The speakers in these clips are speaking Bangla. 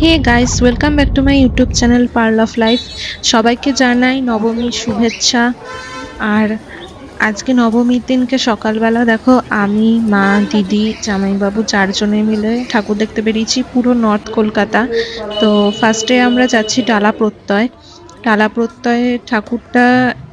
Hey guys welcome back to my YouTube channel pearl of life সবাইকে জানাই নবমীর শুভেচ্ছা। আর আজকে নবমীর দিনকে সকালবেলা দেখো, আমি, মা, দিদি, জামাইবাবু চারজনে মিলে ঠাকুর দেখতে বেরিয়েছি পুরো নর্থ কলকাতা তো ফার্স্টে আমরা যাচ্ছি টালা প্রত্যয়। টালা প্রত্যয়ে ঠাকুরটা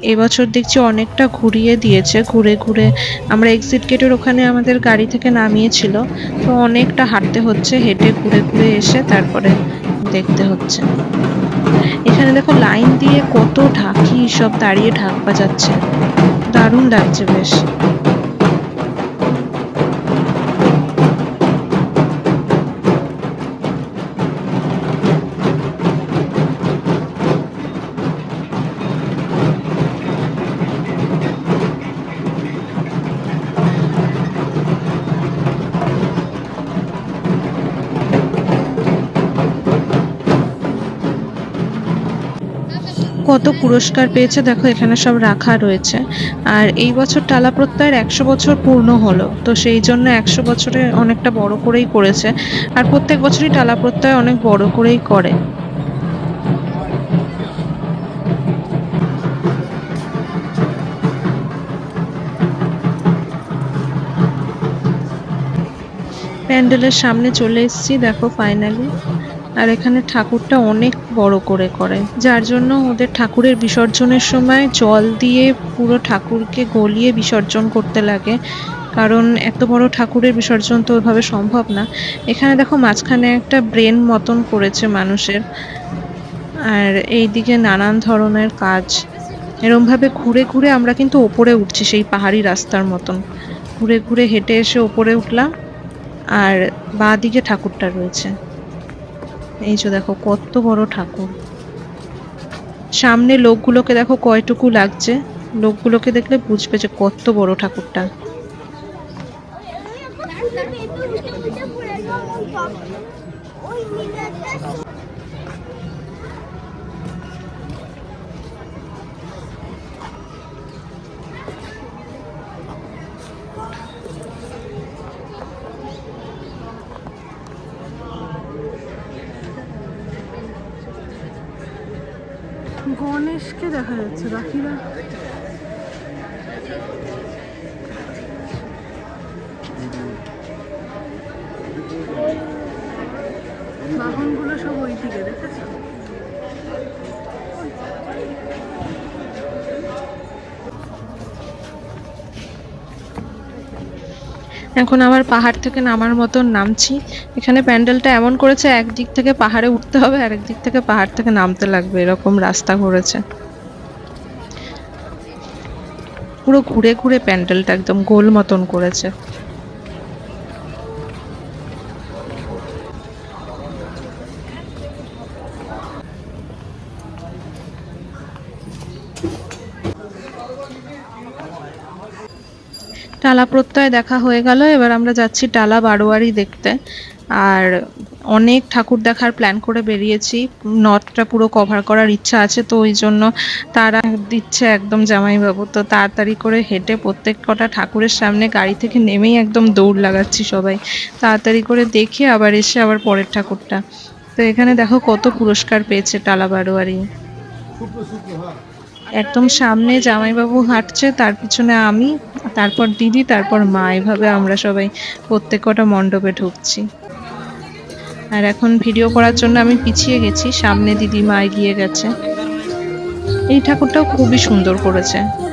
এবছর দেখছি অনেকটা ঘুরিয়ে দিয়েছে, ঘুরে ঘুরে। আমরা এক্সিট গেটের ওখানে আমাদের গাড়ি থেকে নামিয়েছিল, তো অনেকটা হাঁটতে হচ্ছে, হেঁটে ঘুরে ঘুরে এসে তারপরে দেখতে হচ্ছে। এখানে দেখো লাইন দিয়ে কত ঢাকি সব দাঁড়িয়ে ঢাক বাজাচ্ছে। দারুণ লাগছে বেশ। কত পুরস্কার পেয়েছে, দেখো এখানে সব রাখা রয়েছে। আর এই বছর টালা প্রত্যয়ের একশো বছর পূর্ণ হলো, তো সেই জন্য একশো বছরে অনেকটা বড় করেই করেছে। আর প্রত্যেক বছরই টালা প্রত্যয় অনেক বড় করেই করে। প্যান্ডেলের সামনে চলে এসেছি, দেখো ফাইনালি আর এখানে ঠাকুরটা অনেক বড় করে করে। যার জন্য ওদের ঠাকুরের বিসর্জনের সময় জল দিয়ে পুরো ঠাকুরকে গলিয়ে বিসর্জন করতে লাগে। কারণ এত বড় ঠাকুরের বিসর্জন তো ওইভাবে সম্ভব না। এখানে দেখো মাঝখানে একটা ব্রেন মতন করেছে মানুষের। আর এইদিকে নানান ধরনের কাজ। এরমভাবে ঘুরে ঘুরে আমরা কিন্তু ওপরে উঠছি সেই পাহাড়ি রাস্তার মতন। ঘুরে ঘুরে হেঁটে এসে ওপরে উঠলাম। আর বাঁ দিকে ঠাকুরটা রয়েছে। এই যে দেখো, কত বড় ঠাকুর। সামনে লোকগুলোকে দেখো কয়টুকু লাগছে। লোকগুলোকে দেখলে বুঝবে যে কত বড় ঠাকুরটা। গণেশকে দেখা যাচ্ছে বাকিরা? বাহনগুলো সব ওই দিকে দেখেছ? এখন আবার পাহাড় থেকে নামার মতন নামছি। এখানে প্যান্ডেলটা এমন করেছে একদিক থেকে পাহাড়ে উঠতে হবে আর একদিক থেকে পাহাড় থেকে নামতে লাগবে, এরকম রাস্তা করেছে। পুরো ঘুরে ঘুরে প্যান্ডেলটা একদম গোল মতন করেছে। টালা প্রত্যয় দেখা হয়ে গেল। এবার আমরা যাচ্ছি টালা বারোয়ারি দেখতে। আর অনেক ঠাকুর দেখার প্ল্যান করে বেরিয়েছি। নর্থটা পুরো কভার করার ইচ্ছা আছে, তো ওই জন্য তারা দিচ্ছে একদম জামাইবাবু। তো তাড়াতাড়ি করে হেঁটে প্রত্যেক কটা ঠাকুরের সামনে গাড়ি থেকে নেমেই একদম দৌড় লাগাচ্ছি সবাই। তাড়াতাড়ি করে দেখে আবার এসে আবার পরের ঠাকুরটা। তো এখানে দেখো কত পুরস্কার পেয়েছে টালা বারোয়ারি। একদম সামনে জামাইবাবু হাঁটছে, তার পিছনে আমি, তারপর দিদি, তারপর মা। এভাবে আমরা সবাই প্রত্যেক কটা মণ্ডপে ঢুকছি। আর এখন ভিডিও করার জন্য আমি পিছিয়ে গেছি, সামনে দিদি মা এগিয়ে গেছে। এই ঠাকুরটাও খুবই সুন্দর করেছে।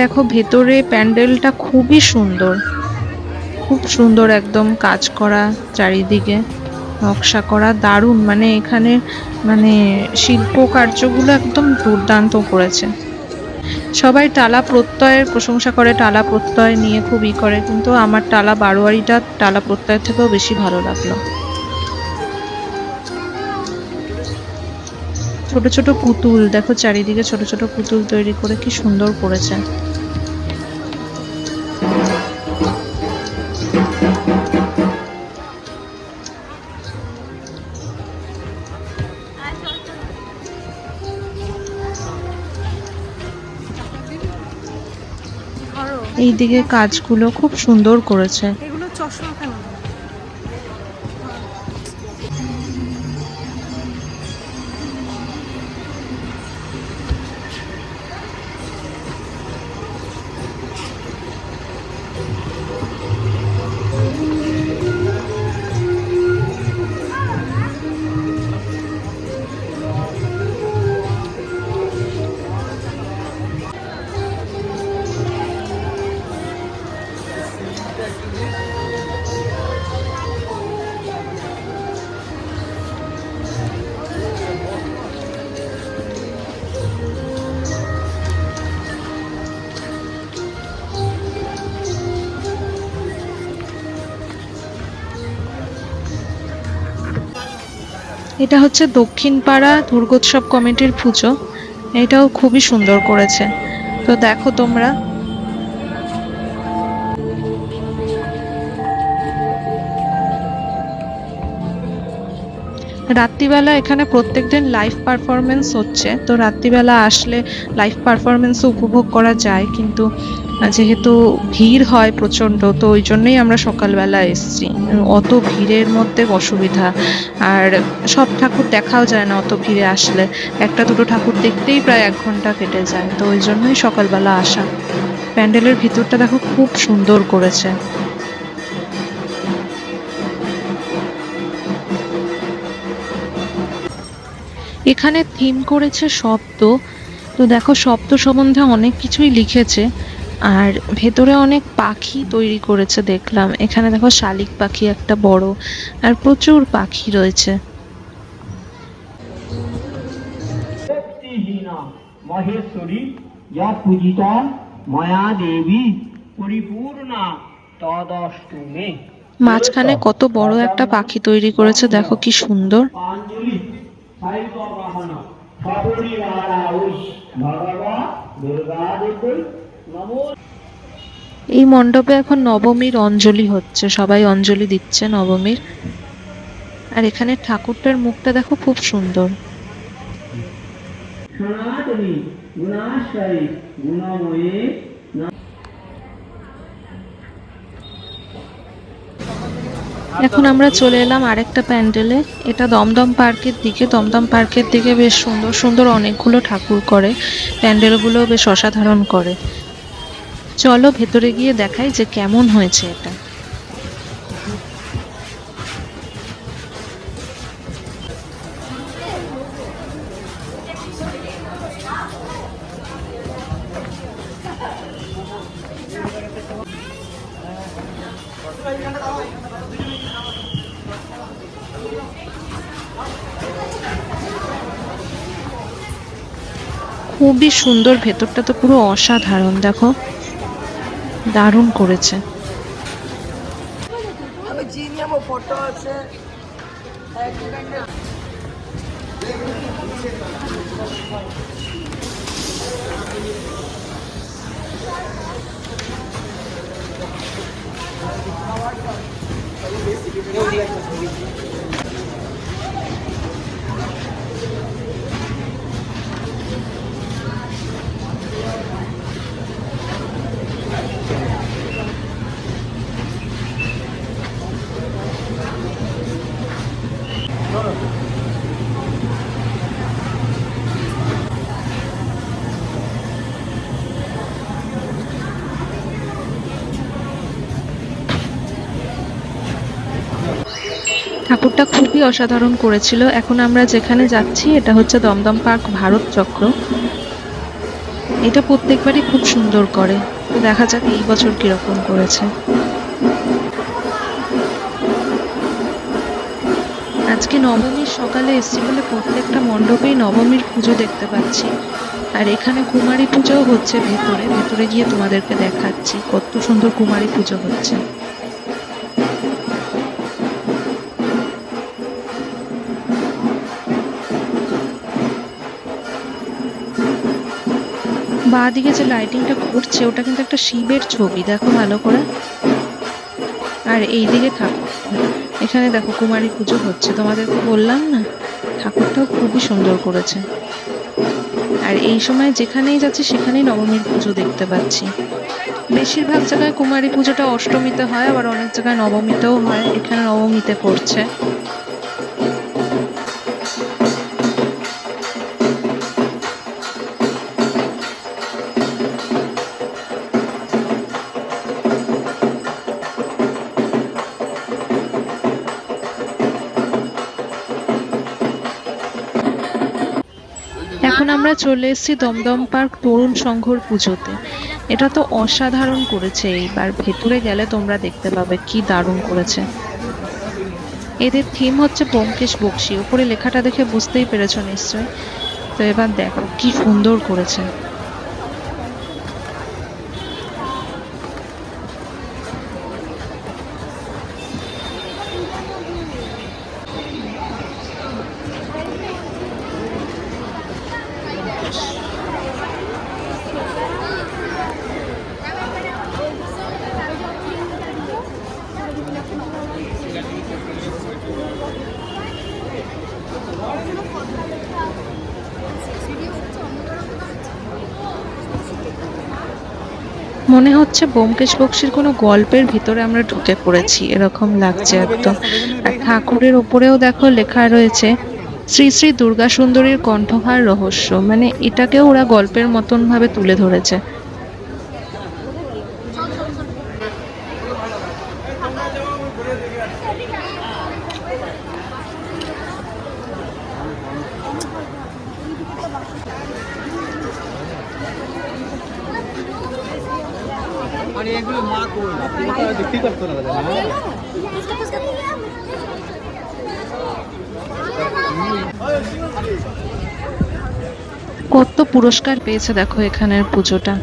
দেখো, ভেতরে প্যান্ডেলটা খুবই সুন্দর। খুব সুন্দর একদম কাজ করা চারিদিকে, নকশা করা দারুণ। মানে এখানে মানে শিল্প কার্যগুলো একদম দুর্দান্ত করেছে। সবাই টালা প্রত্যয়ের প্রশংসা করে, টালা প্রত্যয় নিয়ে খুবই করে। কিন্তু আমার টালা বারোয়ারিটা টালা প্রত্যয়ের থেকেও বেশি ভালো লাগল। ছোট ছোট পুতুল, দেখো চারিদিকে ছোট ছোট পুতুল তৈরি করে কি সুন্দর করেছে। এই দিকে কাজগুলো খুব সুন্দর করেছে। এটা হচ্ছে দক্ষিণ পাড়া দুর্গোৎসব কমিটির পুজো। এটাও খুবই সুন্দর করেছে। তো দেখো তোমরা রাত্রিবেলা এখানে প্রত্যেকদিন লাইভ পারফরমেন্স হচ্ছে। তো রাত্রিবেলা আসলে লাইভ পারফরমেন্স উপভোগ করা যায়, কিন্তু যেহেতু ভিড় হয় প্রচণ্ড, তো ওই জন্যই আমরা সকালবেলা এসছি। অত ভিড়ের মধ্যে অসুবিধা। আর সব ঠাকুর দেখাও যায় না অত ভিড়ে আসলে। একটা দুটো ঠাকুর দেখতেই প্রায় এক ঘণ্টা কেটে যায়। তো ওই জন্যই সকালবেলা আসা। প্যান্ডেলের ভিতরটা দেখো, খুব সুন্দর করেছে। এখানে থিম করেছে শব্দ। তো দেখো শব্দ সম্বন্ধে অনেক কিছুই লিখেছে। আর ভেতরে অনেক পাখি তৈরি করেছে দেখলাম। এখানে দেখো শালিক পাখি একটা বড় আর প্রচুর পাখি রয়েছে। মহেশ্বরী যা পূজিতা ময়া দেবী পরিপূর্ণা তদস্তু মে মাঝখানে কত বড় একটা পাখি তৈরি করেছে দেখো কি সুন্দর। এই মণ্ডপে এখন নবমীর অঞ্জলি হচ্ছে। সবাই অঞ্জলি দিচ্ছে নবমীর। আর এখানে ঠাকুরটার মুখটা দেখো খুব সুন্দর। সনাতনী গুণময়ে এখন আমরা চলে এলাম আরেকটা প্যান্ডেলে। এটা দমদম পার্কের দিকে। দমদম পার্কের দিকে বেশ সুন্দর সুন্দর অনেকগুলো ঠাকুর করে। প্যান্ডেলগুলো বেশ অসাধারণ করে। চলো ভেতরে গিয়ে দেখাই যে কেমন হয়েছে এটা। খুবই সুন্দর ভেতরটা তো পুরো অসাধারণ দেখো। দারুণ করেছে। ঠাকুরটা খুবই অসাধারণ করেছিল। এখন আমরা যেখানে যাচ্ছি, এটা হচ্ছে দমদম পার্ক ভারত চক্র। এটা প্রত্যেকবারই খুব সুন্দর করে। তো দেখা যাক এই বছর কীরকম করেছে। আজকে নবমীর সকালে এসছি বলে প্রত্যেকটা মণ্ডপেই নবমীর পুজো দেখতে পাচ্ছি। আর এখানে কুমারী পুজোও হচ্ছে ভেতরে। ভেতরে গিয়ে তোমাদেরকে দেখাচ্ছি কত সুন্দর কুমারী পুজো হচ্ছে। বাঁ দিকে যে লাইটিংটা করছে, ওটা কিন্তু একটা শিবের ছবি। দেখো ভালো করে। আর এই দিকে ঠাকুর। এখানে দেখো কুমারী পুজো হচ্ছে। তোমাদেরকে বললাম না, ঠাকুরটাও খুবই সুন্দর করেছে। আর এই সময় যেখানেই যাচ্ছি, সেখানেই নবমীর পুজো দেখতে পাচ্ছি। বেশিরভাগ জায়গায় কুমারী পুজোটা অষ্টমীতে হয়, আবার অনেক জায়গায় নবমীতেও হয়। এখানে নবমীতে পড়ছে। এখন আমরা চলে এসেছি দমদম পার্ক তরুণ সংঘর পুজোতে। এটা তো অসাধারণ করেছে এইবার। ভেতরে গেলে তোমরা দেখতে পাবে কি দারুণ করেছে। এদের থিম হচ্ছে ব্যোমকেশ বক্সি। ওপরে লেখাটা দেখে বুঝতেই পেরেছ নিশ্চয়। তো এবার দেখো কি সুন্দর করেছে। মনে হচ্ছে ব্যোমকেশ বক্সির কোনো গল্পের ভিতরে আমরা ঢুকে পড়েছি, এরকম লাগছে একদম। আর ঠাকুরের ওপরেও দেখো লেখা রয়েছে, শ্রী শ্রী দুর্গা সুন্দরীর কণ্ঠহার রহস্য। মানে এটাকেও ওরা গল্পের মতন ভাবে তুলে ধরেছে। এগুলো মা বিক্রি করতো না কত পুরস্কার পেয়েছে দেখো এখানের পুজোটা।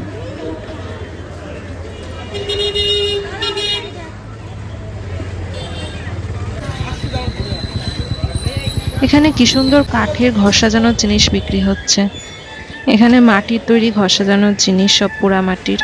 এখানে কি সুন্দর কাঠের ঘর সাজানোর জিনিস বিক্রি হচ্ছে। এখানে মাটির তৈরি ঘর সাজানোর জিনিস সব পোড়া মাটির।